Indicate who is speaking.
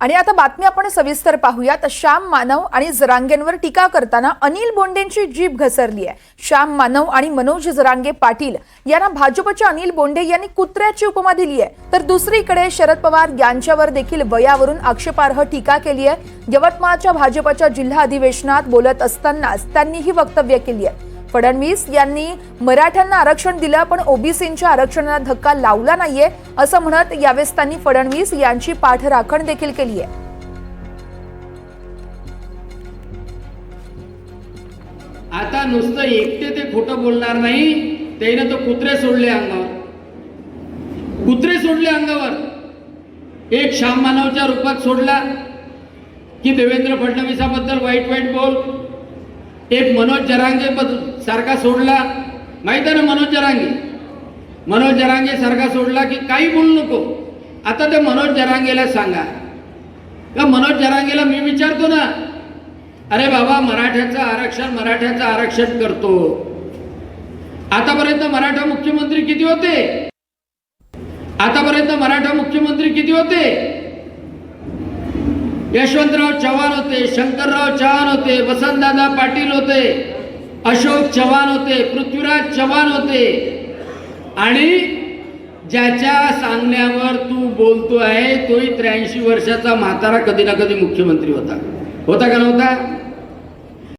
Speaker 1: आणि आता बातमी आपण सविस्तर पाहूयात श्याम मानव आणि जरांगेंवर टीका करताना अनिल बोंडेंची जीभ घसरली आहे. श्याम मानव आणि मनोज जरांगे पाटील यांना भाजपच्या अनिल बोंडे यांनी कुत्र्याची उपमा दिली आहे. तर दुसरीकडे शरद पवार यांच्यावर देखील वयावरून आक्षेपार्ह टीका केली आहे. यवतमाळच्या भाजपच्या जिल्हा अधिवेशनात बोलत असतानाच त्यांनी ही वक्तव्य केली आहे. फडणवीस यांनी मराठ्यांना आरक्षण दिलं पण ओबीसींच्या आरक्षणाला धक्का लावला नाहीये असं म्हणत यावेळेस त्यांनी फडणवीस यांची पाठराखण देखील केली आहे.
Speaker 2: आता नुसतं एकटे ते खोटं बोलणार नाही त्याने तो कुत्रे सोडले अंगावर. कुत्रे सोडले अंगावर. एक श्याम मानवच्या रूपात सोडला की देवेंद्र फडणवीसाबद्दल वाईट वाईट बोल एक मनोज जरांगे सारखा सोडला. माहीत आहे ना मनोज जरांगे? मनोज जरांगे सारखा सोडला की काही बोलू नको. आता ते मनोज जरांगेला सांगा. का मनोज जरांगेला मी विचारतो ना अरे बाबा मराठ्याचं आरक्षण मराठ्याचं आरक्षण करतो. आतापर्यंत मराठा मुख्यमंत्री किती होते? आतापर्यंत मराठा मुख्यमंत्री किती होते? यशवंतराव चव्हाण होते शंकरराव चव्हाण होते वसंतदादा पाटील होते अशोक चव्हाण होते पृथ्वीराज चव्हाण होते. आणि ज्याच्या सांगण्यावर तू बोलतो आहे तोही त्र्याऐंशी वर्षाचा म्हातारा कधी ना कधी मुख्यमंत्री होता. होता का नव्हता?